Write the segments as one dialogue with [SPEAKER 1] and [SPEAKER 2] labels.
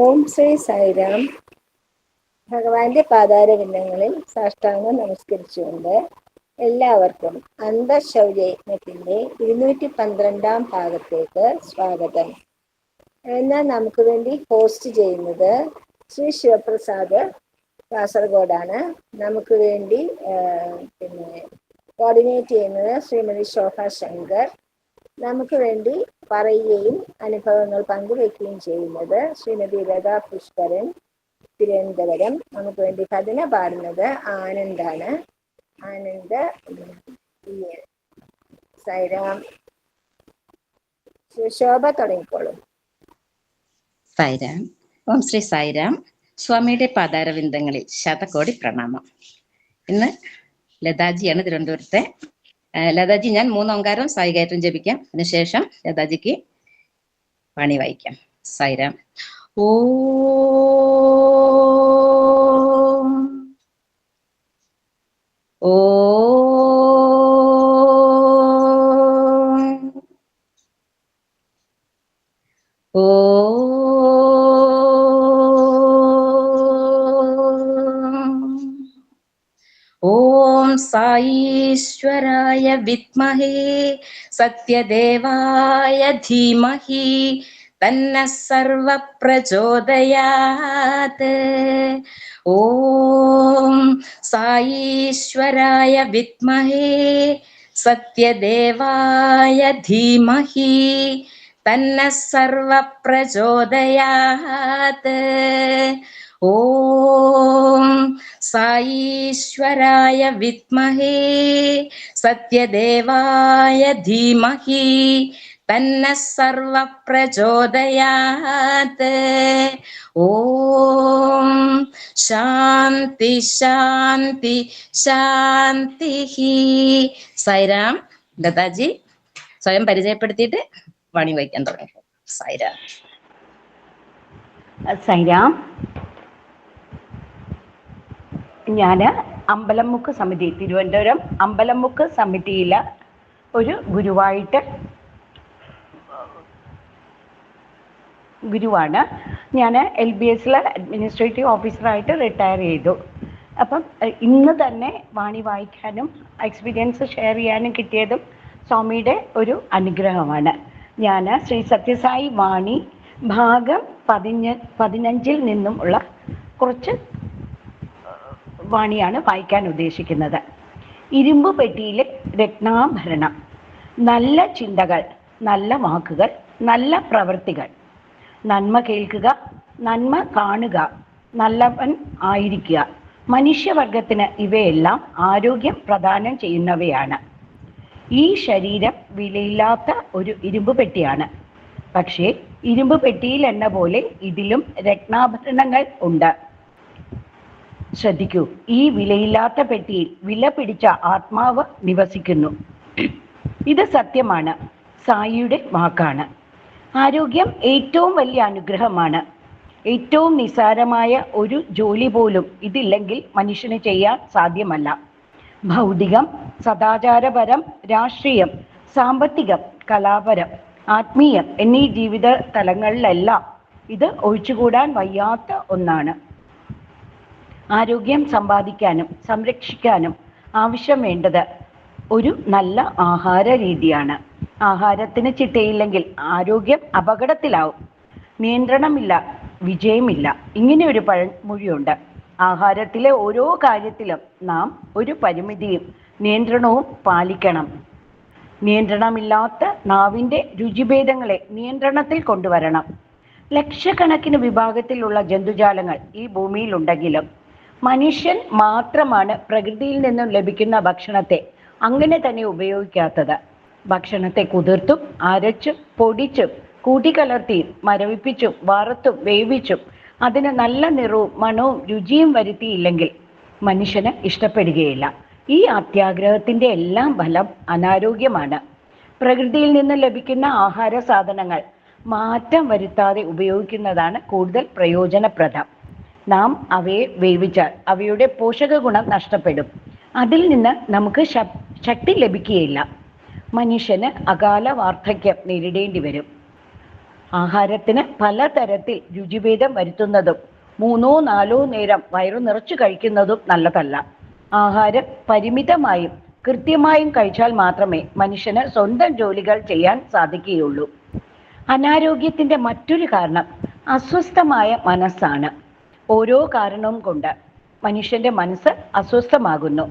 [SPEAKER 1] ഓം ശ്രീ സായിരാം. ഭഗവാന്റെ പാതാരവിന്ദങ്ങളിൽ സാഷ്ടാംഗം നമസ്കരിച്ചുകൊണ്ട് എല്ലാവർക്കും അന്തശൗര്യജ്ഞത്തിന്റെ ഇരുന്നൂറ്റി പന്ത്രണ്ടാം ഭാഗത്തേക്ക് സ്വാഗതം. എന്നാൽ നമുക്ക് വേണ്ടി ഹോസ്റ്റ് ചെയ്യുന്നത് ശ്രീ ശിവപ്രസാദ് കാസർഗോഡാണ്. നമുക്ക് വേണ്ടി പിന്നെ കോർഡിനേറ്റ് ചെയ്യുന്നത് ശ്രീമതി ശോഭ ശങ്കർ. നമുക്ക് വേണ്ടി പറയുകയും അനുഭവങ്ങൾ പങ്കുവെക്കുകയും ചെയ്യുന്നത് ശ്രീമതി ലതാ പുഷ്കരൻ തിരുവനന്തപുരം. നമുക്ക് വേണ്ടി കഥന പാടുന്നത് ആനന്ദാണ്. ആനന്ദ് സൈറാം ശോഭ തുടങ്ങിക്കോളും.
[SPEAKER 2] സായിരാം ഓം ശ്രീ സായിരാം സ്വാമിയുടെ പാതാരവിന്ദങ്ങളിൽ ശതകോടി പ്രണാമം. ഇന്ന് ലതാജിയാണ് തിരുവനന്തപുരത്തെ ലതാജി ഞാൻ മൂന്ന് ഓങ്കാരം സായികയറ്റം ജപിക്കാം. അതിനുശേഷം ലതാജിക്ക് പണി വായിക്കാം സായിരാം. ഓ. ഓ. സായീശ്വരായ വിദ്മഹേ സത്യദേവായ ധീമഹി തന്ന സർവ പ്രചോദയാത് ഓം സായീശ്വരായ വിദ്മഹേ സത്യദേവായ ധീമഹി തന്ന സർവ പ്രചോദയാത് ഓം സായീശ്വരായ വിദ്മഹേ സത്യദേവായ ധീമഹി തന്നെ സർവ ഓം ശാന്തി ശാന്തി ശാന്തി സൈറാം ലതാജി സ്വയം പരിചയപ്പെടുത്തിയിട്ട് വാണി വയ്ക്കാൻ തുടങ്ങി. സൈറാം
[SPEAKER 3] സൈരാം ഞാൻ അമ്പലമുക്ക് സമിതി തിരുവനന്തപുരം അമ്പലമുക്ക് സമിതിയിലെ ഒരു ഗുരുവായിട്ട് ഗുരുവാണ്. ഞാൻ എൽ ബി എസിലെ അഡ്മിനിസ്ട്രേറ്റീവ് ഓഫീസറായിട്ട് റിട്ടയർ ചെയ്തു. അപ്പം ഇന്ന് തന്നെ വാണി വായിക്കാനും എക്സ്പീരിയൻസ് ഷെയർ ചെയ്യാനും കിട്ടിയതും സ്വാമിയുടെ ഒരു അനുഗ്രഹമാണ്. ഞാൻ ശ്രീ സത്യസായി വാണി ഭാഗം പതിഞ്ഞ് പതിനഞ്ചിൽ നിന്നും ഉള്ള കുറച്ച് വാണിയാണ് വായിക്കാൻ ഉദ്ദേശിക്കുന്നത്. ഇരുമ്പ് പെട്ടിയിലെ രത്നാഭരണം. നല്ല ചിന്തകൾ നല്ല വാക്കുകൾ നല്ല പ്രവൃത്തികൾ. നന്മ കേൾക്കുക നന്മ കാണുക നല്ലവൻ ആയിരിക്കുക. മനുഷ്യവർഗത്തിന് ഇവയെല്ലാം ആരോഗ്യം പ്രദാനം ചെയ്യുന്നവയാണ്. ഈ ശരീരം വിലയില്ലാത്ത ഒരു ഇരുമ്പ് പെട്ടിയാണ്. പക്ഷേ ഇരുമ്പ് പെട്ടിയിൽ എന്ന പോലെ ഇതിലും രത്നാഭരണങ്ങൾ ഉണ്ട്. ശ്രദ്ധിക്കൂ. ഈ വിലയില്ലാത്ത പെട്ടിയിൽ വില പിടിച്ച ആത്മാവ് നിവസിക്കുന്നു. ഇത് സത്യമാണ്. സായിയുടെ വാക്കാണ്. ആരോഗ്യം ഏറ്റവും വലിയ അനുഗ്രഹമാണ്. ഏറ്റവും നിസാരമായ ഒരു ജോലി പോലും ഇതില്ലെങ്കിൽ മനുഷ്യന് ചെയ്യാൻ സാധ്യമല്ല. ഭൗതികം സദാചാരപരം രാഷ്ട്രീയം സാമ്പത്തികം കലാപരം ആത്മീയം എന്നീ ജീവിത തലങ്ങളിലെല്ലാം ഇത് ഒഴിച്ചുകൂടാൻ വയ്യാത്ത ഒന്നാണ്. ആരോഗ്യം സമ്പാദിക്കാനും സംരക്ഷിക്കാനും ആവശ്യം വേണ്ടത് ഒരു നല്ല ആഹാര രീതിയാണ്. ആഹാരത്തിന് ചിട്ടയില്ലെങ്കിൽ ആരോഗ്യം അപകടത്തിലാവും. നിയന്ത്രണമില്ല വിജയമില്ല. ഇങ്ങനെ ഒരു പഴമൊഴിയുണ്ട്. ആഹാരത്തിലെ ഓരോ കാര്യത്തിലും നാം ഒരു പരിമിതിയും നിയന്ത്രണവും പാലിക്കണം. നിയന്ത്രണമില്ലാത്ത നാവിന്റെ രുചിഭേദങ്ങളെ നിയന്ത്രണത്തിൽ കൊണ്ടുവരണം. ലക്ഷക്കണക്കിന് വിഭാഗത്തിലുള്ള ജന്തുജാലങ്ങൾ ഈ ഭൂമിയിലുണ്ടെങ്കിലും മനുഷ്യൻ മാത്രമാണ് പ്രകൃതിയിൽ നിന്നും ലഭിക്കുന്ന ഭക്ഷണത്തെ അങ്ങനെ തന്നെ ഉപയോഗിക്കാത്തത്. ഭക്ഷണത്തെ കുതിർത്തും അരച്ചും പൊടിച്ചും കൂട്ടിക്കലർത്തിയും മരവിപ്പിച്ചും വറുത്തും വേവിച്ചും അതിന് നല്ല നിറവും മണവും രുചിയും വരുത്തിയില്ലെങ്കിൽ മനുഷ്യന് ഇഷ്ടപ്പെടുകയില്ല. ഈ അത്യാഗ്രഹത്തിന്റെ എല്ലാം ഫലം അനാരോഗ്യമാണ്. പ്രകൃതിയിൽ നിന്ന് ലഭിക്കുന്ന ആഹാര സാധനങ്ങൾ മാറ്റം വരുത്താതെ ഉപയോഗിക്കുന്നതാണ് കൂടുതൽ പ്രയോജനപ്രദം. നാം അവയെ വേവിച്ചാൽ അവയുടെ പോഷക ഗുണം നഷ്ടപ്പെടും. അതിൽ നിന്ന് നമുക്ക് ശക്തി ലഭിക്കുകയില്ല. മനുഷ്യന് അകാല വാർദ്ധക്യം നേരിടേണ്ടി വരും. ആഹാരത്തിന് പലതരത്തിൽ രുചിഭേദം വരുത്തുന്നതും മൂന്നോ നാലോ നേരം വയറു നിറച്ചു കഴിക്കുന്നതും നല്ലതല്ല. ആഹാരം പരിമിതമായും കൃത്യമായും കഴിച്ചാൽ മാത്രമേ മനുഷ്യന് സ്വന്തം ജോലികൾ ചെയ്യാൻ സാധിക്കുകയുള്ളൂ. അനാരോഗ്യത്തിന്റെ മറ്റൊരു കാരണം അസ്വസ്ഥമായ മനസ്സാണ്. ഓരോ കാരണവും കൊണ്ട് മനുഷ്യന്റെ മനസ്സ് അസ്വസ്ഥമാകുന്നു.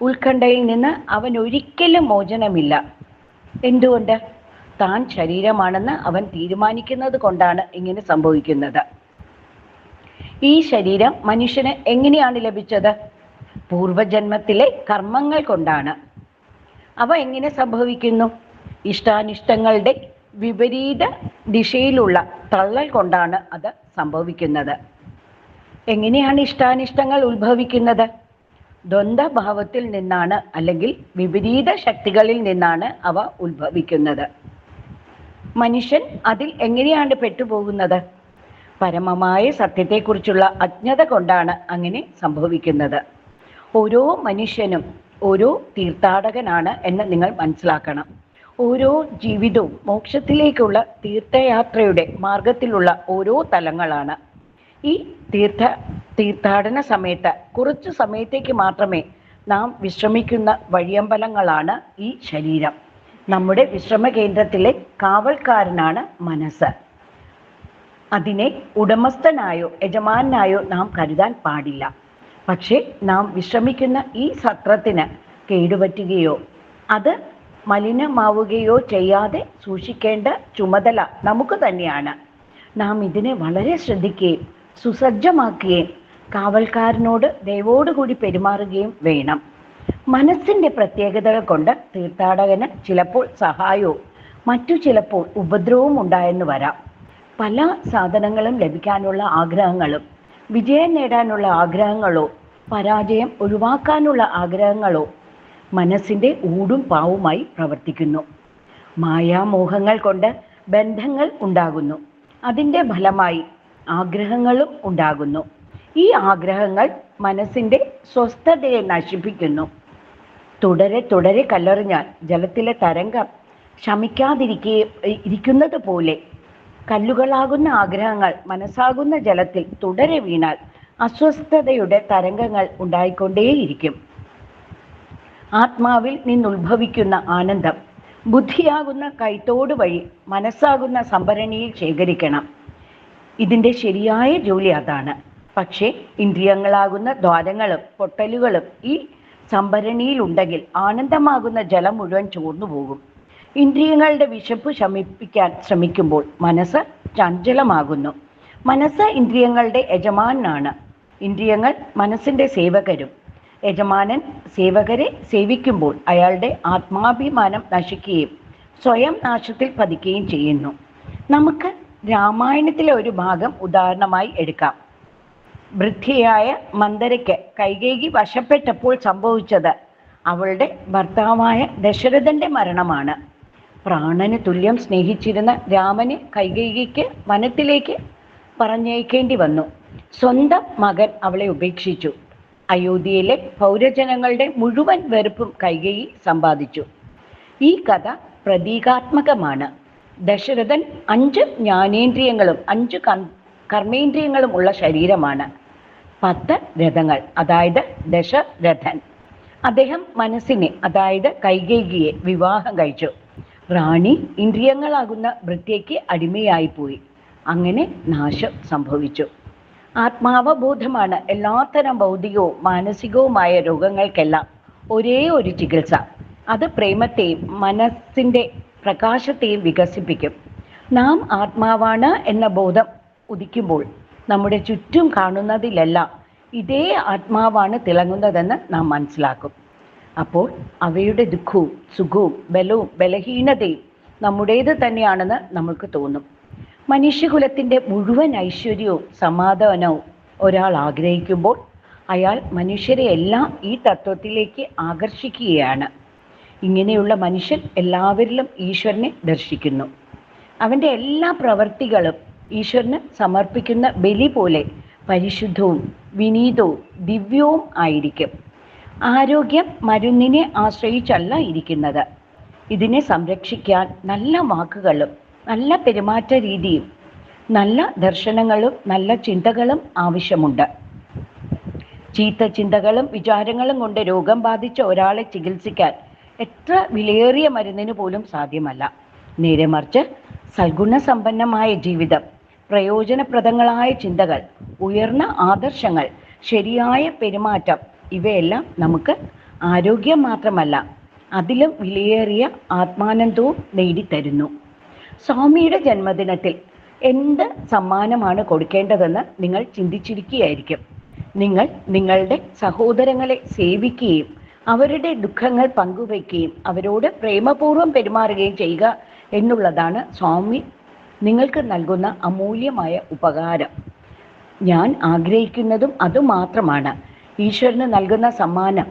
[SPEAKER 3] ഉത്കണ്ഠയിൽ നിന്ന് അവൻ ഒരിക്കലും മോചനമില്ല. എന്തുകൊണ്ട്? താൻ ശരീരമാണെന്ന് അവൻ തീരുമാനിക്കുന്നത് കൊണ്ടാണ് ഇങ്ങനെ സംഭവിക്കുന്നത്. ഈ ശരീരം മനുഷ്യന് എങ്ങനെയാണ് ലഭിച്ചത്? പൂർവജന്മത്തിലെ കർമ്മങ്ങൾ കൊണ്ടാണ്. അവ എങ്ങനെ സംഭവിക്കുന്നു? ഇഷ്ടാനിഷ്ടങ്ങളുടെ വിപരീത ദിശയിലുള്ള തള്ളൽ കൊണ്ടാണ് അത് സംഭവിക്കുന്നത്. എങ്ങനെയാണ് ഇഷ്ടാനിഷ്ടങ്ങൾ ഉത്ഭവിക്കുന്നത്? ദ്വന്ദ്ഭാവത്തിൽ നിന്നാണ് അല്ലെങ്കിൽ വിപരീത ശക്തികളിൽ നിന്നാണ് അവ ഉത്ഭവിക്കുന്നത്. മനുഷ്യൻ അതിൽ എങ്ങനെയാണ് പെട്ടുപോകുന്നത്? പരമമായ സത്യത്തെക്കുറിച്ചുള്ള അജ്ഞത കൊണ്ടാണ് അങ്ങനെ സംഭവിക്കുന്നത്. ഓരോ മനുഷ്യനും ഓരോ തീർത്ഥാടകനാണ് എന്ന് നിങ്ങൾ മനസ്സിലാക്കണം. ഓരോ ജീവിതവും മോക്ഷത്തിലേക്കുള്ള തീർത്ഥയാത്രയുടെ മാർഗത്തിലുള്ള ഓരോ തലങ്ങളാണ്. ഈ തീർത്ഥ തീർത്ഥാടന സമയത്ത് കുറച്ചു സമയത്തേക്ക് മാത്രമേ നാം വിശ്രമിക്കുന്ന വഴിയമ്പലങ്ങളാണ് ഈ ശരീരം. നമ്മുടെ വിശ്രമ കേന്ദ്രത്തിലെ കാവൽക്കാരനാണ് മനസ്സ്. അതിനെ ഉടമസ്ഥനായോ യജമാനായോ നാം കരുതാൻ പാടില്ല. പക്ഷേ നാം വിശ്രമിക്കുന്ന ഈ സത്രത്തിന് കേടുപറ്റുകയോ അത് മലിനമാവുകയോ ചെയ്യാതെ സൂക്ഷിക്കേണ്ട ചുമതല നമുക്ക് തന്നെയാണ്. നാം ഇതിനെ വളരെ ശ്രദ്ധിക്കുകയും സുസജ്ജമാക്കുകയും കാവൽക്കാരനോട് ദയവോടുകൂടി പെരുമാറുകയും വേണം. മനസ്സിന്റെ പ്രത്യേകതകൾ കൊണ്ട് തീർത്ഥാടകന് ചിലപ്പോൾ സഹായവും മറ്റു ചിലപ്പോൾ ഉപദ്രവവും ഉണ്ടായെന്ന് വരാം. പല സാധനങ്ങളും ലഭിക്കാനുള്ള ആഗ്രഹങ്ങളും വിജയം നേടാനുള്ള ആഗ്രഹങ്ങളോ പരാജയം ഒഴിവാക്കാനുള്ള ആഗ്രഹങ്ങളോ മനസ്സിന്റെ ഊടും പാവുമായി പ്രവർത്തിക്കുന്നു. മായാമോഹങ്ങൾ കൊണ്ട് ബന്ധങ്ങൾ ഉണ്ടാകുന്നു. അതിന്റെ ഫലമായി ആഗ്രഹങ്ങളും ഉണ്ടാകുന്നു. ഈ ആഗ്രഹങ്ങൾ മനസ്സിന്റെ സ്വസ്ഥതയെ നശിപ്പിക്കുന്നു. തുടരെ തുടരെ കല്ലെറിഞ്ഞാൽ ജലത്തിലെ തരംഗം ശമിക്കാതിരിക്കെ ഇരിക്കുന്നത് പോലെ. കല്ലുകളാകുന്ന ആഗ്രഹങ്ങൾ മനസ്സാകുന്ന ജലത്തിൽ തുടരെ വീണാൽ അസ്വസ്ഥതയുടെ തരംഗങ്ങൾ ഉണ്ടായിക്കൊണ്ടേയിരിക്കും. ആത്മാവിൽ നിന്നുത്ഭവിക്കുന്ന ആനന്ദം ബുദ്ധിയാകുന്ന കൈത്തോട് വഴി മനസ്സാകുന്ന സംഭരണിയിൽ ശേഖരിക്കണം. ഇതിന്റെ ശരിയായ ജോലി അതാണ്. പക്ഷേ ഇന്ദ്രിയങ്ങളാകുന്ന ദ്വാരങ്ങളും പൊട്ടലുകളും ഈ സംഭരണിയിലുണ്ടെങ്കിൽ ആനന്ദമാകുന്ന ജലം മുഴുവൻ ചോർന്നു പോകും. ഇന്ദ്രിയങ്ങളുടെ വിശപ്പ് ശമിപ്പിക്കാൻ ശ്രമിക്കുമ്പോൾ മനസ്സ് ചഞ്ചലമാകുന്നു. മനസ്സ് ഇന്ദ്രിയങ്ങളുടെ യജമാനാണ്. ഇന്ദ്രിയങ്ങൾ മനസ്സിന്റെ സേവകരും. യജമാനൻ സേവകരെ സേവിക്കുമ്പോൾ അയാളുടെ ആത്മാഭിമാനം നശിക്കുകയും സ്വയം നാശത്തിൽ പതിക്കുകയും ചെയ്യുന്നു. നമുക്ക് രാമായണത്തിലെ ഒരു ഭാഗം ഉദാഹരണമായി എടുക്കാം. വൃദ്ധിയായ മന്ദരയ്ക്ക് കൈകേകി വശപ്പെട്ടപ്പോൾ സംഭവിച്ചത് അവളുടെ ഭർത്താവായ ദശരഥന്റെ മരണമാണ്. പ്രാണന് തുല്യം സ്നേഹിച്ചിരുന്ന രാമന് കൈകേകിക്ക് വനത്തിലേക്ക് പറഞ്ഞേക്കേണ്ടി വന്നു. സ്വന്തം മകൻ അവളെ ഉപേക്ഷിച്ചു. അയോധ്യയിലെ പൗരജനങ്ങളുടെ മുഴുവൻ വെറുപ്പും കൈകേയി സമ്പാദിച്ചു. ഈ കഥ പ്രതീകാത്മകമാണ്. ദശരഥൻ അഞ്ച് ജ്ഞാനേന്ദ്രിയങ്ങളും അഞ്ച് കർ- കർമ്മേന്ദ്രിയങ്ങളും ഉള്ള ശരീരമാണ്. പത്ത് രഥങ്ങൾ അതായത് ദശരഥൻ. അദ്ദേഹം മനസ്സിനെ അതായത് കൈകേകിയെ വിവാഹം കഴിച്ചു. റാണി ഇന്ദ്രിയങ്ങളാകുന്ന വൃത്തിയ്ക്ക് അടിമയായിപ്പോയി അങ്ങനെ നാശം സംഭവിച്ചു. ആത്മാവബോധമാണ് എല്ലാത്തരം ഭൗതികവും മാനസികവുമായ രോഗങ്ങൾക്കെല്ലാം ഒരേ ഒരു ചികിത്സ. അത് പ്രേമത്തെയും മനസ്സിന്റെ പ്രകാശത്തെയും വികസിപ്പിക്കും. നാം ആത്മാവാണ് എന്ന ബോധം ഉദിക്കുമ്പോൾ നമ്മുടെ ചുറ്റും കാണുന്നതിലെല്ലാം ഇതേ ആത്മാവാണ് തിളങ്ങുന്നതെന്ന് നാം മനസ്സിലാക്കും. അപ്പോൾ അവയുടെ ദുഃഖവും സുഖവും ബലവും ബലഹീനതയും നമ്മുടേത് തന്നെയാണെന്ന് നമുക്ക് തോന്നും. മനുഷ്യകുലത്തിന്റെ മുഴുവൻ ഐശ്വര്യവും സമാധാനവും ഒരാൾ ആഗ്രഹിക്കുമ്പോൾ അയാൾ മനുഷ്യരെ എല്ലാം ഈ തത്വത്തിലേക്ക് ആകർഷിക്കുകയാണ്. ഇങ്ങനെയുള്ള മനുഷ്യൻ എല്ലാവരിലും ഈശ്വരനെ ദർശിക്കുന്നു. അവന്റെ എല്ലാ പ്രവർത്തികളും ഈശ്വരന് സമർപ്പിക്കുന്ന ബലി പോലെ പരിശുദ്ധവും വിനീതവും ദിവ്യവും ആയിരിക്കും. ആരോഗ്യം മരുന്നിനെ ആശ്രയിച്ചല്ല ഇരിക്കുന്നത്. ഇതിനെ സംരക്ഷിക്കാൻ നല്ല വാക്കുകളും നല്ല പെരുമാറ്റ രീതിയും നല്ല ദർശനങ്ങളും നല്ല ചിന്തകളും ആവശ്യമുണ്ട്. ചീത്ത ചിന്തകളും വിചാരങ്ങളും കൊണ്ട് രോഗം ബാധിച്ച ഒരാളെ ചികിത്സിക്കാൻ എത്ര വിലയേറിയ മരുന്നിന് പോലും സാധ്യമല്ല. നേരെ മറിച്ച് സൽഗുണസമ്പന്നമായ ജീവിതം പ്രയോജനപ്രദങ്ങളായ ചിന്തകൾ ഉയർന്ന ആദർശങ്ങൾ ശരിയായ പെരുമാറ്റം ഇവയെല്ലാം നമുക്ക് ആരോഗ്യം മാത്രമല്ല അതിലും വിലയേറിയ ആത്മാനന്ദവും നേടിത്തരുന്നു. സ്വാമിയുടെ ജന്മദിനത്തിൽ എന്ത് സമ്മാനമാണ് കൊടുക്കേണ്ടതെന്ന് നിങ്ങൾ ചിന്തിച്ചിരിക്കുകയായിരിക്കും. നിങ്ങൾ നിങ്ങളുടെ സഹോദരങ്ങളെ സേവിക്കുകയും അവരുടെ ദുഃഖങ്ങൾ പങ്കുവയ്ക്കുകയും അവരോട് പ്രേമപൂർവം പെരുമാറുകയും ചെയ്യുക എന്നുള്ളതാണ് സ്വാമി നിങ്ങൾക്ക് നൽകുന്ന അമൂല്യമായ ഉപകാരം. ഞാൻ ആഗ്രഹിക്കുന്നതും അതുമാത്രമാണ്. ഈശ്വരന് നൽകുന്ന സമ്മാനം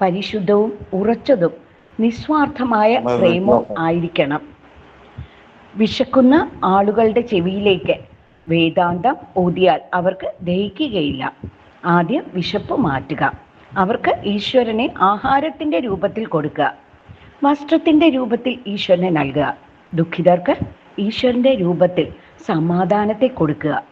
[SPEAKER 3] പരിശുദ്ധവും ഉറച്ചതും നിസ്വാർത്ഥമായ പ്രേമവും ആയിരിക്കണം. വിശക്കുന്ന ആളുകളുടെ ചെവിയിലേക്ക് വേദാന്തം ഓതിയാൽ അവർക്ക് ദഹിക്കുകയില്ല. ആദ്യം വിശപ്പ് മാറ്റുക. അവർക്ക് ഈശ്വരനെ ആഹാരത്തിന്റെ രൂപത്തിൽ കൊടുക്കുക. വസ്ത്രത്തിന്റെ രൂപത്തിൽ ഈശ്വരനെ നൽകുക. ദുഃഖിതർക്ക് ഈശ്വരന്റെ രൂപത്തിൽ സമാധാനത്തെ കൊടുക്കുക.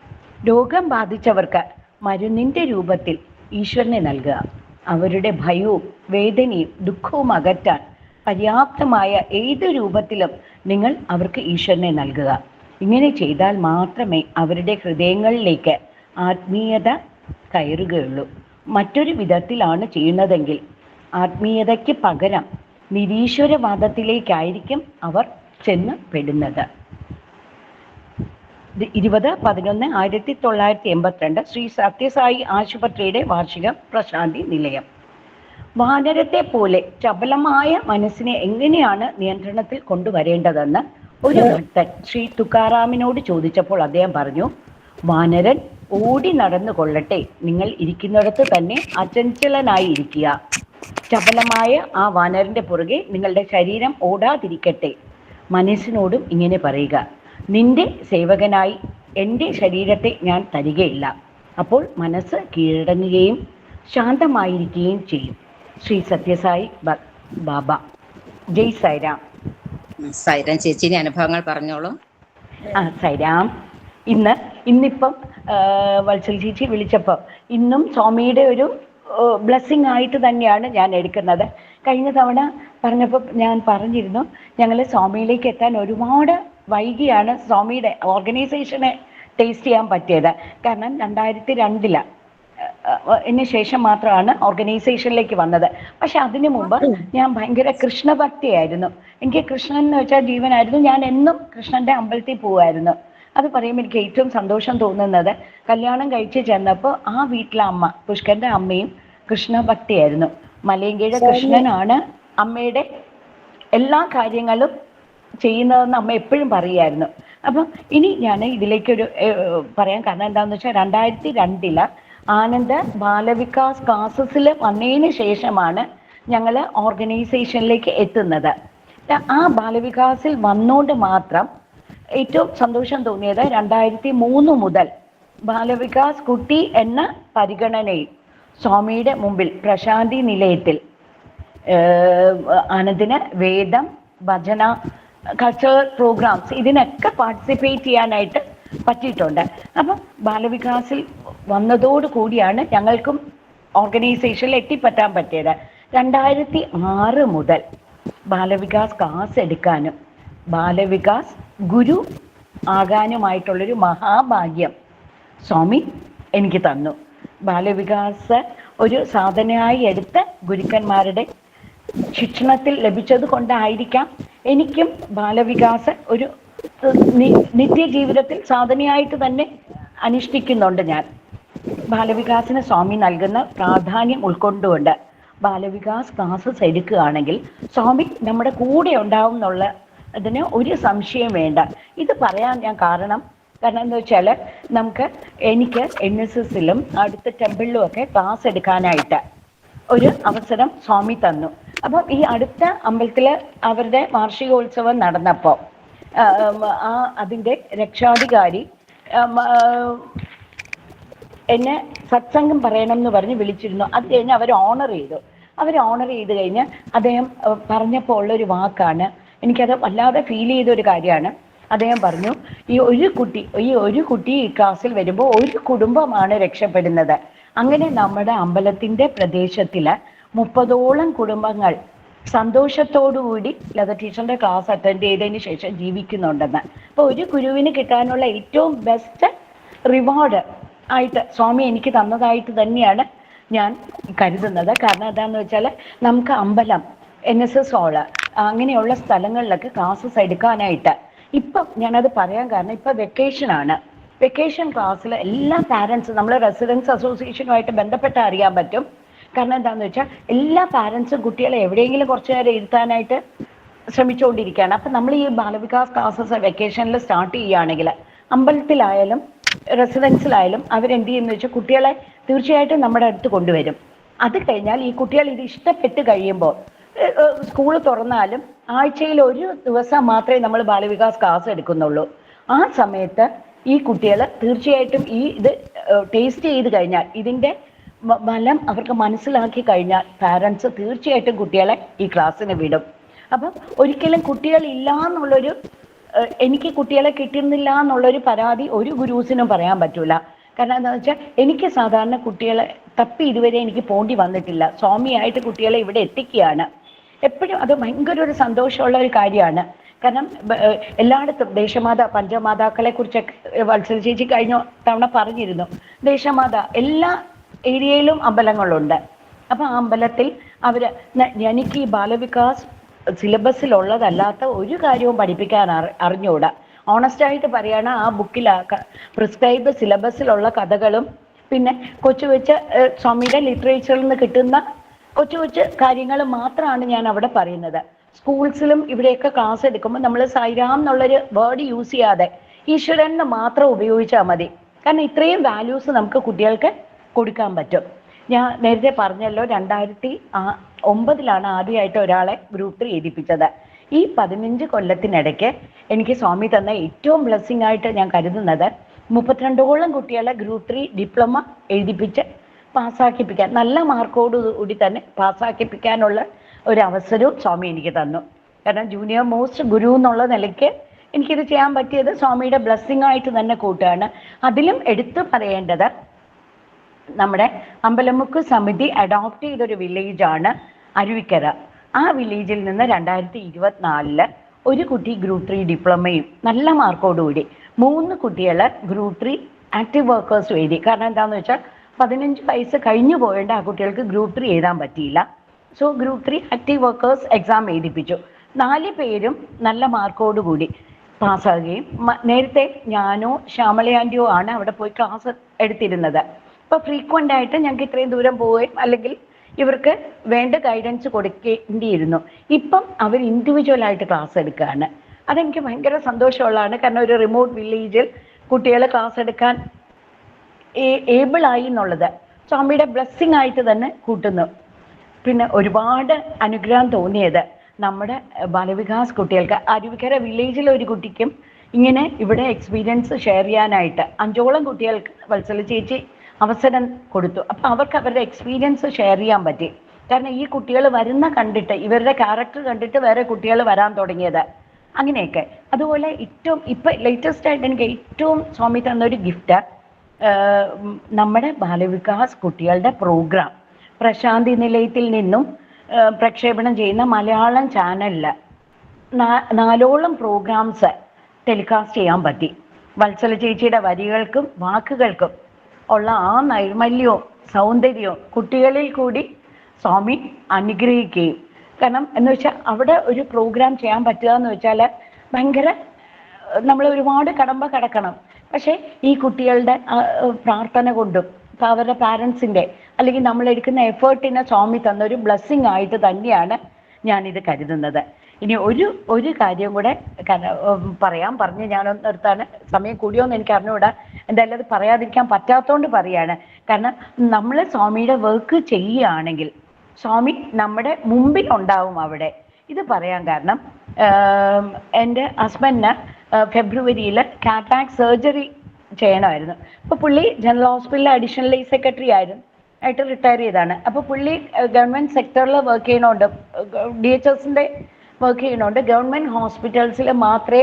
[SPEAKER 3] രോഗം ബാധിച്ചവർക്ക് മരുന്നിന്റെ രൂപത്തിൽ ഈശ്വരനെ നൽകുക. അവരുടെ ഭയവും വേദനയും ദുഃഖവും അകറ്റാൻ പര്യാപ്തമായ ഏത് രൂപത്തിലും നിങ്ങൾ അവർക്ക് ഈശ്വരനെ നൽകുക. ഇങ്ങനെ ചെയ്താൽ മാത്രമേ അവരുടെ ഹൃദയങ്ങളിലേക്ക് ആത്മീയത കയറുകയുള്ളൂ. മറ്റൊരു വിധത്തിലാണ് ചെയ്യുന്നതെങ്കിൽ ആത്മീയതയ്ക്ക് പകരം നിരീശ്വരവാദത്തിലേക്കായിരിക്കും അവർ ചെന്ന് പെടുന്നത്. ഇരുപത് പതിനൊന്ന് ആയിരത്തി തൊള്ളായിരത്തി എൺപത്തിരണ്ട് ശ്രീ സത്യസായി ആശുപത്രിയുടെ വാർഷിക പ്രശാന്തി നിലയം. വാനരത്തെ പോലെ ചപലമായ മനസ്സിനെ എങ്ങനെയാണ് നിയന്ത്രണത്തിൽ കൊണ്ടുവരേണ്ടതെന്ന് ഒരു ഭക്തൻ ശ്രീ തുക്കാറാമിനോട് ചോദിച്ചപ്പോൾ അദ്ദേഹം പറഞ്ഞു വാനരൻ ഓടി നടന്നു കൊള്ളട്ടെ. നിങ്ങൾ ഇരിക്കുന്നിടത്ത് തന്നെ അചഞ്ചലനായി ഇരിക്കുക ചപലമായ ആ വാനറിന്റെ പുറകെ നിങ്ങളുടെ ശരീരം ഓടാതിരിക്കട്ടെ. മനസ്സിനോടും ഇങ്ങനെ പറയുക. നിന്റെ സേവകനായി എന്റെ ശരീരത്തെ ഞാൻ തരികയില്ല. അപ്പോൾ മനസ്സ് കീഴടങ്ങുകയും ശാന്തമായിരിക്കുകയും ചെയ്യും. ശ്രീ സത്യസായി ബാബ. ജയ് സൈറാം
[SPEAKER 2] സൈറാം ചേച്ചിയുടെ അനുഭവങ്ങൾ പറഞ്ഞോളൂ.
[SPEAKER 3] ആ സൈറാം ഇന്ന് ഇന്നിപ്പം വത്സൽ ചേച്ചി വിളിച്ചപ്പോൾ ഇന്നും സ്വാമിയുടെ ഒരു ബ്ലെസ്സിങ് ആയിട്ട് തന്നെയാണ് ഞാൻ എടുക്കുന്നത്. കഴിഞ്ഞ തവണ പറഞ്ഞപ്പോൾ ഞാൻ പറഞ്ഞിരുന്നു ഞങ്ങൾ സ്വാമിയിലേക്ക് എത്താൻ ഒരുപാട് വൈകിയാണ് സ്വാമിയുടെ ഓർഗനൈസേഷനെ ടേസ്റ്റ് ചെയ്യാൻ പറ്റിയത്. കാരണം രണ്ടായിരത്തി രണ്ടില ഇതിന് ശേഷം മാത്രമാണ് ഓർഗനൈസേഷനിലേക്ക് വന്നത്. പക്ഷെ അതിനു മുമ്പ് ഞാൻ ഭയങ്കര കൃഷ്ണഭക്തിയായിരുന്നു. എനിക്ക് കൃഷ്ണൻ എന്ന് വെച്ചാൽ ജീവനായിരുന്നു. ഞാൻ എന്നും കൃഷ്ണന്റെ അമ്പലത്തിൽ പോവായിരുന്നു. അത് പറയുമ്പോൾ എനിക്ക് ഏറ്റവും സന്തോഷം തോന്നുന്നത് കല്യാണം കഴിച്ച് ചെന്നപ്പോൾ ആ വീട്ടിലെ അമ്മ പുഷ്കരന്റെ അമ്മയും കൃഷ്ണ കൃഷ്ണഭക്തിയായിരുന്നു. മലയങ്കീഴ കൃഷ്ണനാണ് അമ്മയുടെ എല്ലാ കാര്യങ്ങളും ചെയ്യുന്നതെന്ന് അമ്മ എപ്പോഴും പറയായിരുന്നു അപ്പം ഇനി ഞാൻ ഇതിലേക്കൊരു പറയാൻ കാരണം എന്താണെന്ന് വെച്ചാൽ രണ്ടായിരത്തി രണ്ടിൽ ആനന്ദ ബാലവികാസ് ക്ലാസസിൽ വന്നതിന് ശേഷമാണ് ഞങ്ങൾ ഓർഗനൈസേഷനിലേക്ക് എത്തുന്നത്. ആ ബാലവികാസിൽ വന്നുകൊണ്ട് മാത്രം ഏറ്റവും സന്തോഷം തോന്നിയത് രണ്ടായിരത്തി മൂന്ന് മുതൽ ബാലവികാസ് കുട്ടി എന്ന പരിഗണനയിൽ സ്വാമിയുടെ മുമ്പിൽ പ്രശാന്തി നിലയത്തിൽ. അനന്തിന് വേദം ഭജന കൾച്ചറൽ പ്രോഗ്രാംസ് ഇതിനൊക്കെ പാർട്ടിസിപ്പേറ്റ് ചെയ്യാനായിട്ട് പറ്റിയിട്ടുണ്ട്. അപ്പം ബാലവികാസിൽ വന്നതോടു കൂടിയാണ് ഞങ്ങൾക്കും ഓർഗനൈസേഷനിൽ എത്തിപ്പറ്റാൻ പറ്റിയത്. രണ്ടായിരത്തി ആറ് മുതൽ ബാലവികാസ് ക്ലാസ് എടുക്കാനും ബാലവികാസ് ഗുരു ആകാനുമായിട്ടുള്ളൊരു മഹാഭാഗ്യം സ്വാമി എനിക്ക് തന്നു. ബാലവികാസ് ഒരു സാധനയായി എടുത്ത് ഗുരുക്കന്മാരുടെ ശിക്ഷണത്തിൽ ലഭിച്ചത് കൊണ്ടായിരിക്കാം എനിക്കും ബാലവികാസ് ഒരു നിത്യജീവിതത്തിൽ സാധനയായിട്ട് തന്നെ അനുഷ്ഠിക്കുന്നുണ്ട് ഞാൻ. ബാലവികാസിന് സ്വാമി നൽകുന്ന പ്രാധാന്യം ഉൾക്കൊണ്ടുകൊണ്ട് ബാലവികാസ് ക്ലാസ്സസ് എടുക്കുകയാണെങ്കിൽ സ്വാമി നമ്മുടെ കൂടെ ഉണ്ടാവും എന്നുള്ള അതിന് ഒരു സംശയം വേണ്ട. ഇത് പറയാൻ ഞാൻ കാരണം കാരണം എന്താ വെച്ചാൽ നമുക്ക് എനിക്ക് എൻ എസ് എസിലും അടുത്ത ടെമ്പിളിലും ഒക്കെ ക്ലാസ് എടുക്കാനായിട്ട് ഒരു അവസരം സ്വാമി തന്നു. അപ്പം ഈ അടുത്ത അമ്പലത്തിൽ അവരുടെ വാർഷികോത്സവം നടന്നപ്പോൾ ആ അതിന്റെ രക്ഷാധികാരി എന്നെ സത്സംഗം പറയണം എന്ന് പറഞ്ഞ് വിളിച്ചിരുന്നു. അത് കഴിഞ്ഞ് അവർ ഓണർ ചെയ്തു. അവർ ഓണർ ചെയ്ത് കഴിഞ്ഞ് അദ്ദേഹം പറഞ്ഞപ്പോൾ ഉള്ളൊരു വാക്കാണ് എനിക്കത് വല്ലാതെ ഫീൽ ചെയ്ത ഒരു കാര്യമാണ്. അദ്ദേഹം പറഞ്ഞു ഈ ഒരു കുട്ടി ഈ ഒരു കുട്ടി ഈ ക്ലാസ്സിൽ വരുമ്പോൾ ഒരു കുടുംബമാണ് രക്ഷപ്പെടുന്നത്. അങ്ങനെ നമ്മുടെ അമ്പലത്തിന്റെ പ്രദേശത്തിൽ മുപ്പതോളം കുടുംബങ്ങൾ സന്തോഷത്തോടുകൂടി ലത ടീച്ചറിന്റെ ക്ലാസ് അറ്റൻഡ് ചെയ്തതിന് ശേഷം ജീവിക്കുന്നുണ്ടെന്ന്. അപ്പൊ ഒരു ഗുരുവിന് കിട്ടാനുള്ള ഏറ്റവും ബെസ്റ്റ് റിവാർഡ് ആയിട്ട് സ്വാമി എനിക്ക് തന്നതായിട്ട് തന്നെയാണ് ഞാൻ കരുതുന്നത്. കാരണം എന്താണെന്ന് വെച്ചാൽ നമുക്ക് അമ്പലം എൻ എസ് എസ് ഹോൾ അങ്ങനെയുള്ള സ്ഥലങ്ങളിലൊക്കെ ക്ലാസ്സസ് എടുക്കാനായിട്ട്. ഇപ്പം ഞാനത് പറയാൻ കാരണം ഇപ്പം വെക്കേഷൻ ആണ്. വെക്കേഷൻ ക്ലാസ്സിൽ എല്ലാ പാരൻസും നമ്മൾ റെസിഡൻസ് അസോസിയേഷനുമായിട്ട് ബന്ധപ്പെട്ട് അറിയാൻ പറ്റും. കാരണം എന്താണെന്ന് വെച്ചാൽ എല്ലാ പാരൻസും കുട്ടികളെ എവിടെയെങ്കിലും കുറച്ചു നേരം ഇരുത്താനായിട്ട് ശ്രമിച്ചുകൊണ്ടിരിക്കുകയാണ് അപ്പം നമ്മൾ ഈ ബാലവികാസ് ക്ലാസ്സസ് വെക്കേഷനിൽ സ്റ്റാർട്ട് ചെയ്യുകയാണെങ്കിൽ അമ്പലത്തിലായാലും റെസിഡൻസിലായാലും അവരെന്ത് ചെയ്യുന്നു വെച്ചാൽ കുട്ടികളെ തീർച്ചയായിട്ടും നമ്മുടെ അടുത്ത് കൊണ്ടുവരും. അത് കഴിഞ്ഞാൽ ഈ കുട്ടികൾ ഇത് ഇഷ്ടപ്പെട്ട് കഴിയുമ്പോൾ സ്കൂൾ തുറന്നാലും ആഴ്ചയിൽ ഒരു ദിവസം മാത്രമേ നമ്മൾ ബാലവികാസ് ക്ലാസ് എടുക്കുന്നുള്ളൂ. ആ സമയത്ത് ഈ കുട്ടികൾ തീർച്ചയായിട്ടും ഈ ഇത് ടേസ്റ്റ് ചെയ്ത് കഴിഞ്ഞാൽ ഇതിന്റെ ഫലം അവർക്ക് മനസ്സിലാക്കി കഴിഞ്ഞാൽ പാരൻസ് തീർച്ചയായിട്ടും കുട്ടികളെ ഈ ക്ലാസ്സിന് വിടും. അപ്പം ഒരിക്കലും കുട്ടികൾ ഇല്ല എന്നുള്ളൊരു എനിക്ക് കുട്ടികളെ കിട്ടുന്നില്ല എന്നുള്ളൊരു പരാതി ഒരു ഗുരുസിനും പറയാൻ പറ്റൂല. കാരണം എന്താണെന്ന് വെച്ചാൽ എനിക്ക് സാധാരണ കുട്ടികളെ തപ്പി ഇതുവരെ എനിക്ക് പോണ്ടി വന്നിട്ടില്ല. സ്വാമിയായിട്ട് കുട്ടികളെ ഇവിടെ എത്തിക്കുകയാണ്. എപ്പോഴും അത് ഭയങ്കര ഒരു സന്തോഷമുള്ള ഒരു കാര്യമാണ്. കാരണം എല്ലായിടത്തും ദേശമാത പഞ്ചമാതാക്കളെ കുറിച്ചൊക്കെ വത്സര ചേച്ചി കഴിഞ്ഞ തവണ പറഞ്ഞിരുന്നു. ദേശമാത എല്ലാ ഏരിയയിലും അമ്പലങ്ങളുണ്ട്. അപ്പൊ ആ അമ്പലത്തിൽ അവർ എനിക്ക് ഈ ബാലവികാസ് സിലബസിലുള്ളതല്ലാത്ത ഒരു കാര്യവും പഠിപ്പിക്കാൻ അറി അറിഞ്ഞുകൂടാ ഓണസ്റ്റ് ആയിട്ട് പറയാണ് ആ ബുക്കിൽ പ്രിസ്ക്രൈബ് സിലബസിലുള്ള കഥകളും പിന്നെ കൊച്ചു വെച്ച സ്വാമിയുടെ ലിറ്ററേച്ചറിൽ നിന്ന് കിട്ടുന്ന കൊച്ചു കൊച്ചു കാര്യങ്ങൾ മാത്രമാണ് ഞാൻ അവിടെ പറയുന്നത്. സ്കൂൾസിലും ഇവിടെയൊക്കെ ക്ലാസ് എടുക്കുമ്പോൾ നമ്മൾ സൈറാം എന്നുള്ളൊരു വേർഡ് യൂസ് ചെയ്യാതെ ഈശ്വരൻ എന്ന് മാത്രം ഉപയോഗിച്ചാൽ മതി. കാരണം ഇത്രയും വാല്യൂസ് നമുക്ക് കുട്ടികൾക്ക് കൊടുക്കാൻ പറ്റും. ഞാൻ നേരത്തെ പറഞ്ഞല്ലോ രണ്ടായിരത്തി ഒമ്പതിലാണ് ആദ്യമായിട്ട് ഒരാളെ ഗ്രൂപ്പ് ത്രീ എഴുതിപ്പിച്ചത് ഈ പതിനഞ്ച് കൊല്ലത്തിനിടയ്ക്ക് എനിക്ക് സ്വാമി തന്ന ഏറ്റവും ബ്ലെസ്സിങ് ആയിട്ട് ഞാൻ കരുതുന്നത് മുപ്പത്തിരണ്ടോളം കുട്ടികളെ ഗ്രൂപ്പ് ത്രീ ഡിപ്ലോമ എഴുതിപ്പിച്ച് പാസ്സാക്കിപ്പിക്കാൻ നല്ല മാർക്കോട് കൂടി തന്നെ പാസ്സാക്കിപ്പിക്കാനുള്ള ഒരു അവസരവും സ്വാമി എനിക്ക് തന്നു. കാരണം ജൂനിയർ മോസ്റ്റ് ഗുരു എന്നുള്ള നിലയ്ക്ക് എനിക്കിത് ചെയ്യാൻ പറ്റിയത് സ്വാമിയുടെ ബ്ലെസ്സിങ് ആയിട്ട് തന്നെ കൂട്ടുകയാണ്. അതിലും എടുത്തു പറയേണ്ടത് നമ്മുടെ അമ്പലമുക്ക് സമിതി അഡോപ്റ്റ് ചെയ്തൊരു വില്ലേജാണ് അരുവിക്കര. ആ വില്ലേജിൽ നിന്ന് രണ്ടായിരത്തി ഇരുപത്തിനാലിൽ ഒരു കുട്ടി ഗ്രൂപ്പ് ത്രീ ഡിപ്ലോമയും നല്ല മാർക്കോടുകൂടി മൂന്ന് കുട്ടികൾ ഗ്രൂപ്പ് ത്രീ ആക്റ്റീവ് വർക്കേഴ്സ് എഴുതി. കാരണം എന്താണെന്ന് വെച്ചാൽ പതിനഞ്ച് വയസ്സ് കഴിഞ്ഞു പോയേണ്ട ആ കുട്ടികൾക്ക് ഗ്രൂപ്പ് ത്രീ എഴുതാൻ പറ്റിയില്ല. So group three active workers exam എഴുതിപ്പിച്ചു. നാല് പേരും നല്ല മാർക്കോടുകൂടി പാസ്സാകുകയും മ- നേരത്തെ ഞാനോ ശ്യാമളയാന്റിയോ ആണ് അവിടെ പോയി ക്ലാസ് എടുത്തിരുന്നത്. അപ്പോൾ ഫ്രീക്വന്റ് ആയിട്ട് ഞങ്ങൾക്ക് ഇത്രയും ദൂരം പോവുകയും അല്ലെങ്കിൽ ഇവർക്ക് വേണ്ട ഗൈഡൻസ് കൊടുക്കേണ്ടിയിരുന്നു. ഇപ്പം അവർ ഇൻഡിവിജ്വൽ ആയിട്ട് ക്ലാസ് എടുക്കുകയാണ്. അതെനിക്ക് ഭയങ്കര സന്തോഷമുള്ളതാണ്. കാരണം ഒരു റിമോട്ട് വില്ലേജിൽ കുട്ടികളെ ക്ലാസ് എടുക്കാൻ ഏബിൾ ആയി എന്നുള്ളത് സ്വാമിയുടെ ബ്ലെസ്സിങ് ആയിട്ട് തന്നെ കൂട്ടുന്നു. പിന്നെ ഒരുപാട് അനുഗ്രഹം തോന്നിയത് നമ്മുടെ ബാലവികാസ് കുട്ടികൾക്ക്. അരുവിക്കര വില്ലേജിലെ ഒരു കുട്ടിക്കും ഇങ്ങനെ ഇവിടെ എക്സ്പീരിയൻസ് ഷെയർ ചെയ്യാനായിട്ട് അഞ്ചോളം കുട്ടികൾക്ക് വത്സല ചേച്ചി അവസരം കൊടുത്തു. അപ്പം അവർക്ക് അവരുടെ എക്സ്പീരിയൻസ് ഷെയർ ചെയ്യാൻ പറ്റി. കാരണം ഈ കുട്ടികൾ വരുന്ന കണ്ടിട്ട് ഇവരുടെ ക്യാരക്ടർ കണ്ടിട്ട് വേറെ കുട്ടികൾ വരാൻ തുടങ്ങിയത് അങ്ങനെയൊക്കെ. അതുപോലെ ഏറ്റവും ഇപ്പം ലേറ്റസ്റ്റ് ആയിട്ട് എനിക്ക് ഏറ്റവും സ്വാമി തന്നൊരു ഗിഫ്റ്റ് നമ്മുടെ ബാലവികാസ് കുട്ടികളുടെ പ്രോഗ്രാം പ്രശാന്തി നിലയത്തിൽ നിന്നും പ്രക്ഷേപണം ചെയ്യുന്ന മലയാളം ചാനലിൽ നാലോളം പ്രോഗ്രാംസ് ടെലികാസ്റ്റ് ചെയ്യാൻ പറ്റി. വത്സല ചേച്ചിയുടെ വരികൾക്കും വാക്കുകൾക്കും ഉള്ള ആ നൈർമല്യവും സൗന്ദര്യവും കുട്ടികളിൽ കൂടി സ്വാമി അനുഗ്രഹിക്കുകയും. കാരണം എന്ന് വെച്ചാൽ അവിടെ ഒരു പ്രോഗ്രാം ചെയ്യാൻ പറ്റുക എന്ന് വെച്ചാൽ ഭയങ്കര നമ്മൾ ഒരുപാട് കടമ്പ കടക്കണം. പക്ഷേ ഈ കുട്ടികളുടെ പ്രാർത്ഥന കൊണ്ടും അവരുടെ പാരൻസിന്റെ അല്ലെങ്കിൽ നമ്മൾ എടുക്കുന്ന എഫേർട്ടിനെ സ്വാമി തന്ന ഒരു ബ്ലെസ്സിങ് ആയിട്ട് തന്നെയാണ് ഞാനിത് കരുതുന്നത്. ഇനി ഒരു ഒരു കാര്യം കൂടെ പറയാം. പറഞ്ഞ് ഞാൻ നിർത്താൻ സമയം കൂടിയോന്ന് എനിക്ക് അറിഞ്ഞുകൂടാ. എന്തായാലും അത് പറയാതിരിക്കാൻ പറ്റാത്തതുകൊണ്ട് പറയാണ്. കാരണം നമ്മൾ സ്വാമിയുടെ വർക്ക് ചെയ്യുകയാണെങ്കിൽ സ്വാമി നമ്മുടെ മുമ്പിൽ ഉണ്ടാവും അവിടെ. ഇത് പറയാൻ കാരണം എന്റെ ഹസ്ബൻഡിന് ഫെബ്രുവരിയിൽ കാറ്റാക് സർജറി ചെയ്യണമായിരുന്നു. അപ്പോൾ പുള്ളി ജനറൽ ഹോസ്പിറ്റലിൽ അഡീഷണൽ സെക്രട്ടറി ആയിരുന്നു. ആയിട്ട് റിട്ടയർ ചെയ്താണ് അപ്പോൾ പുള്ളി ഗവൺമെന്റ് സെക്ടറിൽ വർക്ക് ചെയ്യണോണ്ട് ഡി എച്ച് എസിന്റെ വർക്ക് ചെയ്യണോണ്ട് ഗവൺമെന്റ് ഹോസ്പിറ്റൽസിൽ മാത്രമേ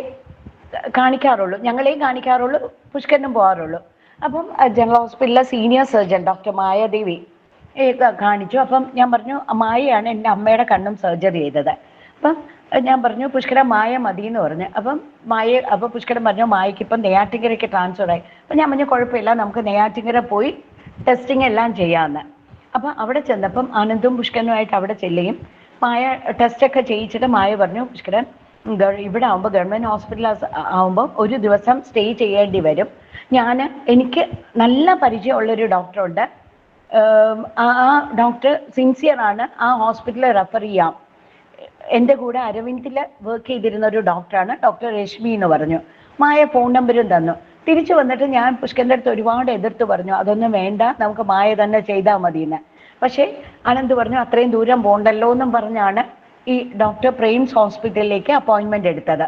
[SPEAKER 3] കാണിക്കാറുള്ളൂ. ഞങ്ങളെയും കാണിക്കാറുള്ളൂ പുഷ്കരനും പോകാറുള്ളൂ അപ്പം ജനറൽ ഹോസ്പിറ്റലിലെ സീനിയർ സർജൻ ഡോക്ടർ മായാദേവി കാണിച്ചു. അപ്പം ഞാൻ പറഞ്ഞു മായയാണ് എന്റെ അമ്മയുടെ കണ്ണും സർജറി ചെയ്തത്. അപ്പം ഞാൻ പറഞ്ഞു പുഷ്കര മായ മതി എന്ന് പറഞ്ഞു. അപ്പം മായ അപ്പം പുഷ്കരൻ പറഞ്ഞു മായക്ക് ഇപ്പം നെയ്യാറ്റിങ്കരയ്ക്ക് ട്രാൻസ്ഫർ ആയി. അപ്പം ഞാൻ പറഞ്ഞു കുഴപ്പമില്ല നമുക്ക് നെയ്യാറ്റിങ്കര പോയി ടെസ്റ്റിംഗ് എല്ലാം ചെയ്യാമെന്ന് അപ്പം അവിടെ ചെന്നപ്പം ആനന്ദും പുഷ്കരനുമായിട്ട് അവിടെ ചെല്ലുകയും മായ ടെസ്റ്റ് ഒക്കെ ചെയ്യിച്ചിട്ട് മായ പറഞ്ഞു പുഷ്കരൻ ഇവിടെ ആവുമ്പോൾ ഗവൺമെന്റ് ഹോസ്പിറ്റൽ ആവുമ്പോൾ ഒരു ദിവസം സ്റ്റേ ചെയ്യേണ്ടി വരും. ഞാൻ എനിക്ക് നല്ല പരിചയമുള്ളൊരു ഡോക്ടറുണ്ട്. ആ ഡോക്ടർ സിൻസിയർ ആണ്. ആ ഹോസ്പിറ്റലിൽ റെഫർ ചെയ്യാം. എന്റെ കൂടെ അരവിന്ദിൽ വർക്ക് ചെയ്തിരുന്ന ഒരു ഡോക്ടറാണ് ഡോക്ടർ രശ്മി എന്ന് പറഞ്ഞു. മായ ഫോൺ നമ്പരും തന്നു. തിരിച്ചു വന്നിട്ട് ഞാൻ പുഷ്കറിന്റെ അടുത്ത് ഒരുപാട് എതിർത്ത് പറഞ്ഞു അതൊന്നും വേണ്ട നമുക്ക് മായ തന്നെ ചെയ്താൽ മതി എന്ന് പക്ഷേ അനന്ത് പറഞ്ഞു അത്രയും ദൂരം പോണ്ടല്ലോ എന്നും പറഞ്ഞാണ് ഈ ഡോക്ടർ പ്രെയിംസ് ഹോസ്പിറ്റലിലേക്ക് അപ്പോയിൻമെന്റ് എടുത്തത്.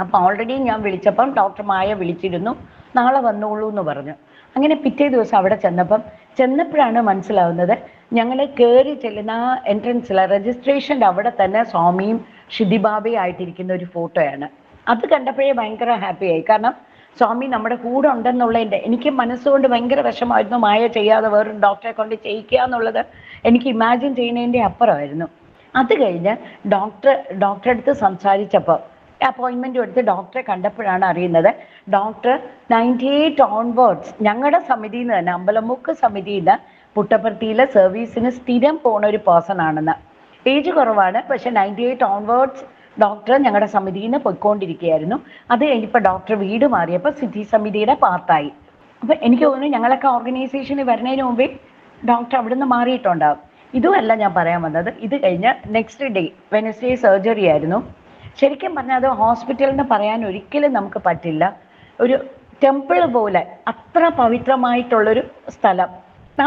[SPEAKER 3] അപ്പം ഓൾറെഡി ഞാൻ വിളിച്ചപ്പം ഡോക്ടർ മായ വിളിച്ചിരുന്നു നാളെ വന്നോളൂ എന്ന് പറഞ്ഞു. അങ്ങനെ പിറ്റേ ദിവസം അവിടെ ചെന്നപ്പം ചെന്നപ്പോഴാണ് മനസ്സിലാവുന്നത് ഞങ്ങൾ കയറി ചെല്ലുന്ന ആ എൻട്രൻസിൽ രജിസ്ട്രേഷന്റെ അവിടെ തന്നെ സ്വാമിയും ഷിദിബാബയും ആയിട്ടിരിക്കുന്ന ഒരു ഫോട്ടോയാണ് അത് കണ്ടപ്പോഴേ ഭയങ്കര ഹാപ്പിയായി കാരണം സ്വാമി നമ്മുടെ കൂടെ ഉണ്ടെന്നുള്ളതിന്റെ എനിക്ക് മനസ്സുകൊണ്ട് ഭയങ്കര വിഷമായിരുന്നു മായ ചെയ്യാതെ വേറൊരു ഡോക്ടറെ കൊണ്ട് ചെയ്യിക്കുക എന്നുള്ളത് എനിക്ക് ഇമാജിൻ ചെയ്യുന്നതിന്റെ അപ്പുറമായിരുന്നു. അത് കഴിഞ്ഞ് ഡോക്ടർ ഡോക്ടറെ അടുത്ത് സംസാരിച്ചപ്പോൾ അപ്പോയിൻമെന്റും എടുത്ത് ഡോക്ടറെ കണ്ടപ്പോഴാണ് അറിയുന്നത്. ഡോക്ടർ നയന്റി എയ്റ്റ് ഓൺവേർഡ്സ് ഞങ്ങളുടെ സമിതിയിൽ നിന്ന് തന്നെ അമ്പലമുക്ക് സമിതിയിൽ നിന്ന് പുട്ടപ്പർത്തിയിലെ സർവീസിന് സ്ഥിരം പോണ ഒരു പേഴ്സൺ ആണെന്ന്. ഏജ് കുറവാണ് പക്ഷെ നയന്റി എയ്റ്റ് ഓൺവേർഡ്സ് ഡോക്ടർ ഞങ്ങളുടെ സമിതിയിൽ നിന്ന് പൊയ്ക്കൊണ്ടിരിക്കുകയായിരുന്നു അത് കഴിഞ്ഞപ്പോൾ ഡോക്ടർ വീട് മാറിയപ്പോൾ സിറ്റി സമിതിയുടെ പാർട്ടായി അപ്പം എനിക്ക് തോന്നുന്നു ഞങ്ങളൊക്കെ ഓർഗനൈസേഷനിൽ വരുന്നതിന് മുമ്പേ ഡോക്ടർ അവിടുന്ന് മാറിയിട്ടുണ്ടാവും. ഇതുമല്ല ഞാൻ പറയാൻ വന്നത്. ഇത് കഴിഞ്ഞ നെക്സ്റ്റ് ഡേ വെനസ്ഡേ സർജറി ആയിരുന്നു. ശരിക്കും പറഞ്ഞാൽ അത് ഹോസ്പിറ്റൽ എന്ന് പറയാൻ ഒരിക്കലും നമുക്ക് പറ്റില്ല. ഒരു ടെമ്പിൾ പോലെ അത്ര പവിത്രമായിട്ടുള്ളൊരു സ്ഥലം.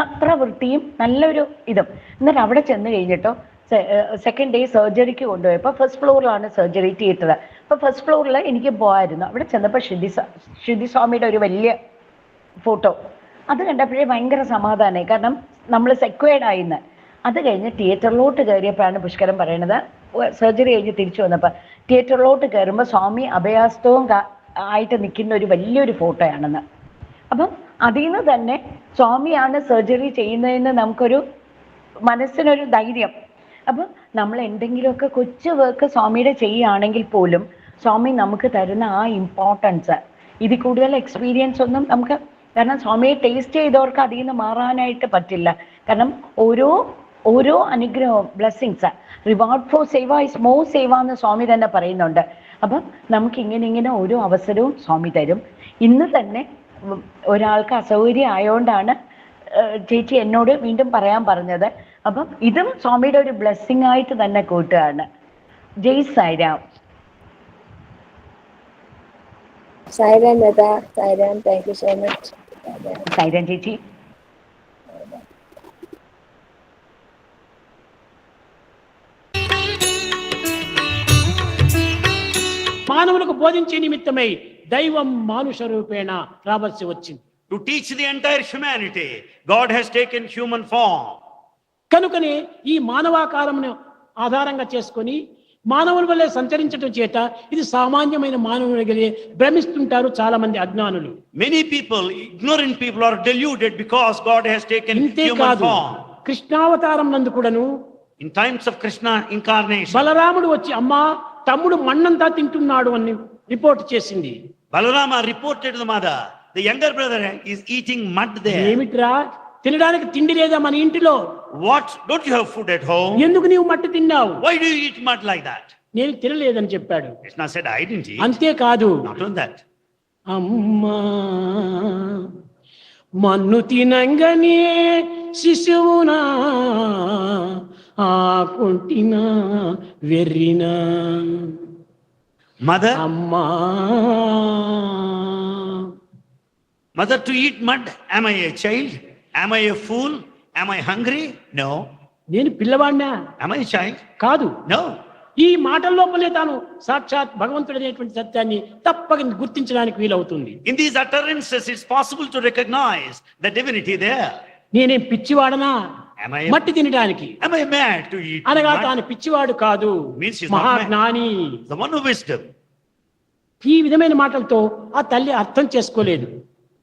[SPEAKER 3] അത്ര വൃത്തിയും നല്ലൊരു ഇതും. എന്നിട്ട് അവിടെ ചെന്ന് കഴിഞ്ഞിട്ടോ സെക്കൻഡ് ഡേ സർജറിക്ക് കൊണ്ടുപോയപ്പോൾ ഫസ്റ്റ് ഫ്ലോറിലാണ് സർജറി തിയേറ്റർ അപ്പോൾ ഫസ്റ്റ് ഫ്ലോറിൽ എനിക്ക് പോകായിരുന്നു അവിടെ ചെന്നപ്പോൾ ഷിതി ഷിതി സ്വാമിയുടെ ഒരു വലിയ ഫോട്ടോ. അത് കണ്ടപ്പോഴേ ഭയങ്കര സമാധാനമായി കാരണം നമ്മൾ സെക്വേഡ് ആയിന്ന് അത് കഴിഞ്ഞ് തിയേറ്ററിലോട്ട് കയറിയപ്പോഴാണ് പുഷ്കരം പറയണത്. സർജറി കഴിഞ്ഞ് തിരിച്ചു വന്നപ്പോൾ തിയേറ്ററിലോട്ട് കയറുമ്പോൾ സ്വാമി അഭയാസ്തവും ആയിട്ട് നിൽക്കുന്ന ഒരു വലിയൊരു ഫോട്ടോയാണെന്ന്. അപ്പം അതിൽ നിന്ന് തന്നെ സ്വാമിയാണ് സർജറി ചെയ്യുന്നതെന്ന് നമുക്കൊരു മനസ്സിനൊരു ധൈര്യം. അപ്പം നമ്മൾ എന്തെങ്കിലുമൊക്കെ കൊച്ചു വർക്ക് സ്വാമിയുടെ ചെയ്യുകയാണെങ്കിൽ പോലും സ്വാമി നമുക്ക് തരുന്ന ആ ഇമ്പോർട്ടൻസ് ഇതിൽ കൂടുതൽ എക്സ്പീരിയൻസ് ഒന്നും നമുക്ക് കാരണം സ്വാമിയെ ടേസ്റ്റ് ചെയ്തവർക്ക് അതിൽ നിന്ന് മാറാനായിട്ട് പറ്റില്ല. കാരണം ഓരോ ഓരോ അനുഗ്രഹവും blessings reward for seva is more seva എന്ന് സ്വാമി തന്നെ പറയുന്നുണ്ട്. അപ്പം നമുക്ക് ഇങ്ങനെ ഇങ്ങനെ ഓരോ അവസരവും സ്വാമി തരും. ഇന്ന് തന്നെ ഒരാൾക്ക് അസൗകര്യം ആയതുകൊണ്ടാണ് ചേച്ചി എന്നോട് വീണ്ടും പറയാൻ പറഞ്ഞത്. അപ്പം ഇതും സ്വാമിയുടെ ഒരു ബ്ലെസ്സിങ് ആയിട്ട് തന്നെ കൂട്ടുകയാണ്.
[SPEAKER 1] Jai Sairam. Sairam thank you so much
[SPEAKER 3] Sairam ചേച്ചി.
[SPEAKER 4] మానవులకు బోధించే నిమిత్తమై దైవం మానుష రూపేణ రావాల్సి వచ్చింది.
[SPEAKER 5] To teach the entire humanity God has taken human form
[SPEAKER 4] కనుకనే ఈ మానవాకారమును ఆధారంగా చేసుకొని మానవుల వల్ల సంచరించడం చేత ఇది సామాన్యమైన మానవులు భ్రమిస్తుంటారు చాలా మంది అజ్ఞానులు
[SPEAKER 5] many people ignorant people are deluded because God has taken
[SPEAKER 4] కాదు కృష్ణావతారం నందు కూడాను
[SPEAKER 5] in times of Krishna incarnation
[SPEAKER 4] బలరాముడు వచ్చి అమ్మా తమ్ముడు మన్నంతా తింటున్నాడు అని రిపోర్ట్ చేసింది.
[SPEAKER 5] Balarama reported mother. The younger brother is eating mud they
[SPEAKER 4] ఏమిట్రా? తినడానికి తిండి లేదా మన ఇంటిలో?
[SPEAKER 5] What don't you have food at home
[SPEAKER 4] ఎందుకు నీవు మట్టి తిన్నావు?
[SPEAKER 5] Why do you eat mud like that
[SPEAKER 4] నేను తినలేదని చెప్పాడు.
[SPEAKER 5] It's not said I didn't అంతే
[SPEAKER 4] కాదు
[SPEAKER 5] నాట్ ఓన్ దట్
[SPEAKER 4] అమ్మా మన్ను తినంగనే శిశువునా? ఆ కొంటినా వెర్రినా.
[SPEAKER 5] మదర్
[SPEAKER 4] అమ్మా.
[SPEAKER 5] Mother to eat mud am I a child am I a fool am I hungry no
[SPEAKER 4] నేను పిల్లవాడినా?
[SPEAKER 5] యామ్ ఐ చైల్డ్
[SPEAKER 4] కాదు.
[SPEAKER 5] నో
[SPEAKER 4] ఈ మాటల లోపలే తాను సాక్షాత్ భగవంతుడైనటువంటి సత్యాన్ని తప్పక గుర్తించడానికి వీలవుతుంది.
[SPEAKER 5] In these utterances it's possible to recognize the divinity there
[SPEAKER 4] నేనేం పిచ్చివాడనా? మట్టి తినడానికి. అనగా తాను పిచ్చివాడు కాదు. మహాజ్ఞాని. ఈ విధమైన మాటలతో ఆ తల్లి అర్థం చేసుకోలేదు.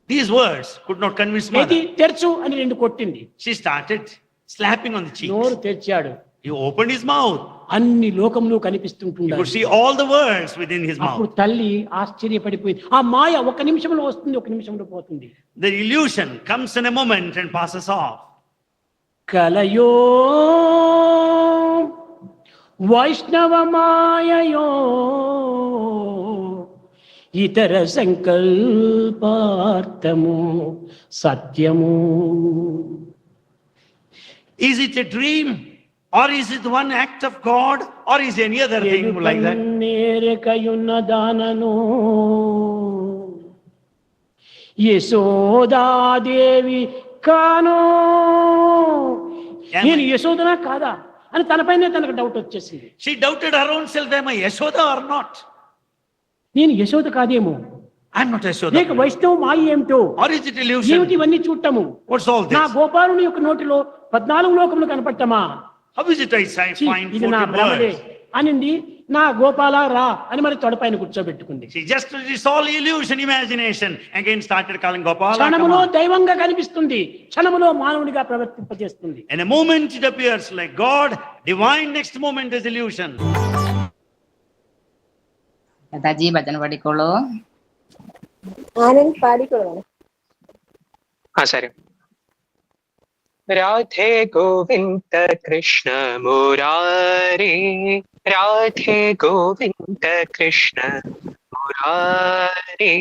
[SPEAKER 5] These words could not convince ఇది
[SPEAKER 4] తెరచు అని రెండు కొట్టింది.
[SPEAKER 5] She started slapping on the
[SPEAKER 4] cheek
[SPEAKER 5] నోరు
[SPEAKER 4] తెరిచాడు.
[SPEAKER 5] హి ఓపెన్ హిస్ మౌత్
[SPEAKER 4] అన్ని లోకంలో కనిపిస్తుంటుంది
[SPEAKER 5] you see all the worlds within his mouth అప్పుడు
[SPEAKER 4] తల్లి ఆశ్చర్యపడిపోయింది. ఆ మాయ ఒక నిమిషంలో వస్తుంది ఒక నిమిషంలో పోతుంది.
[SPEAKER 5] The illusion comes in a moment and passes off
[SPEAKER 4] கலையோ வைஷ்ணவமாயையோ ఇతర సంకల్పార్థము సత్యము.
[SPEAKER 5] Is it a dream or is it one act of God or is any other thing like that
[SPEAKER 4] నేరకయున్న దానను యశోదాదేవి దొరికాను నేను యశోదనా కాదా? అని తనపైనే తనకు డౌట్ వచ్చేసింది.
[SPEAKER 5] She doubted her own self ఏమ యశోద ఆర్ నాట్
[SPEAKER 4] నేను యశోద కాదేమో.
[SPEAKER 5] I'm not Yashoda.
[SPEAKER 4] నీకు వైష్ణవం మాయ ఏమిటో?
[SPEAKER 5] ఆర్ ఇస్ ఇట్
[SPEAKER 4] ఇల్యూషన్
[SPEAKER 5] ఏమిటి
[SPEAKER 4] ఇవన్నీ చూడటము?
[SPEAKER 5] వాట్స్ ఆల్
[SPEAKER 4] దిస్
[SPEAKER 5] నా
[SPEAKER 4] గోపాలుని యొక్క నోటిలో 14 లోకములు కనపడటమా?
[SPEAKER 5] How is it I find
[SPEAKER 4] అనింది నా గోపాల రా అని మరి తొడపైన కూర్చోబెట్టుకుంది.
[SPEAKER 5] Just it's illusion imagination again started calling Gopala
[SPEAKER 4] క్షణములో దైవంగా కనిపిస్తుంది. క్షణములో మానవునిగా ప్రవర్తింప
[SPEAKER 5] చేస్తుంది in moment like God divine next moment illusion
[SPEAKER 1] Daji
[SPEAKER 6] సరే. राधे गोविन्द कृष्ण मुरारी മുരാരേ രാധേ ഗോവിന്ദ കൃഷ്ണ മുരാരേ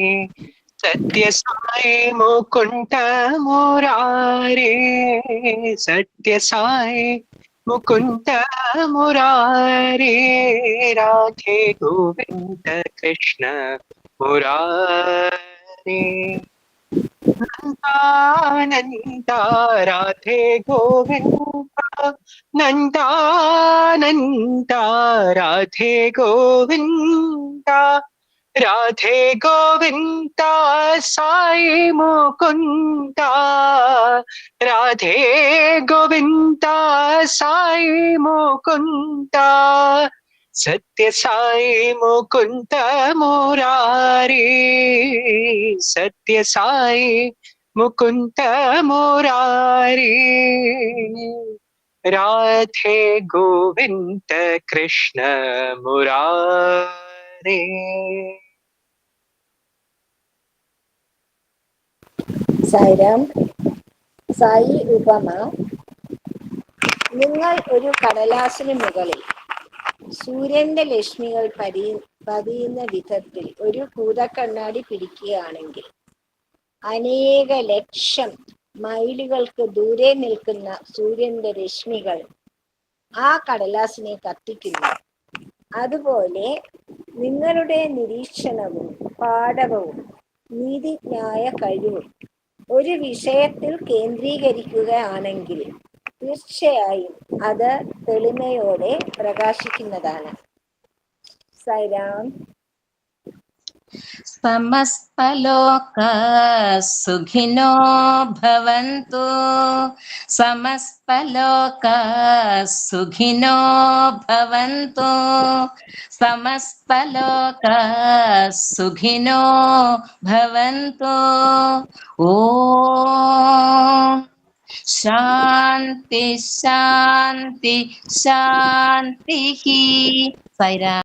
[SPEAKER 6] സത്യസായി മുകുന്ദ മുരാരേ സത്യസായി മുകുന്ദ മുരാരേ രാധേ ഗോവിന്ദ കൃഷ്ണ മുരാരേ നന്ദാനന്ദ രാധേ ഗോവിന്ദ നന്ദാനന്ദ രാധേ ഗോവിന്ദ രാധേ ഗോവിന്ദ സായി മുകുന്ദ രാധേ ഗോവിന്ദ സായി മുകുന്ദ സത്യസായി മുകുന്ദ മുരാരി. സത്യസായി മുകുന്ദ മുരാരി. രാധേ ഗോവിന്ദ കൃഷ്ണ മുരാരി.
[SPEAKER 1] സായിരാം സായി ഉപമ. നിങ്ങൾ ഒരു കടലാസിന് മുകളിൽ സൂര്യന്റെ ലക്ഷ്മികൾ പരി പതിയുന്ന വിധത്തിൽ ഒരു ഭൂതക്കണ്ണാടി പിടിക്കുകയാണെങ്കിൽ അനേക ലക്ഷം മൈലുകൾക്ക് ദൂരെ നിൽക്കുന്ന സൂര്യന്റെ രശ്മികൾ ആ കടലാസിനെ കത്തിക്കുന്നു. അതുപോലെ നിങ്ങളുടെ നിരീക്ഷണവും പാഠവും നീതിന്യായ കഴിവും ഒരു വിഷയത്തിൽ കേന്ദ്രീകരിക്കുകയാണെങ്കിൽ തീർച്ചയായും അത് തെളിമയോടെ പ്രകാശിക്കുന്നതാണ് സൈറാം
[SPEAKER 2] സമസ്തലോക സുഖിനോ ഭവന്തു സമസ്തലോക സുഖിനോ ഭവന്തു സമസ്തലോക സുഖിനോ ഭവന്തു ഓ ശാന്തി ശാന്തി ശാന്തി സൈരാ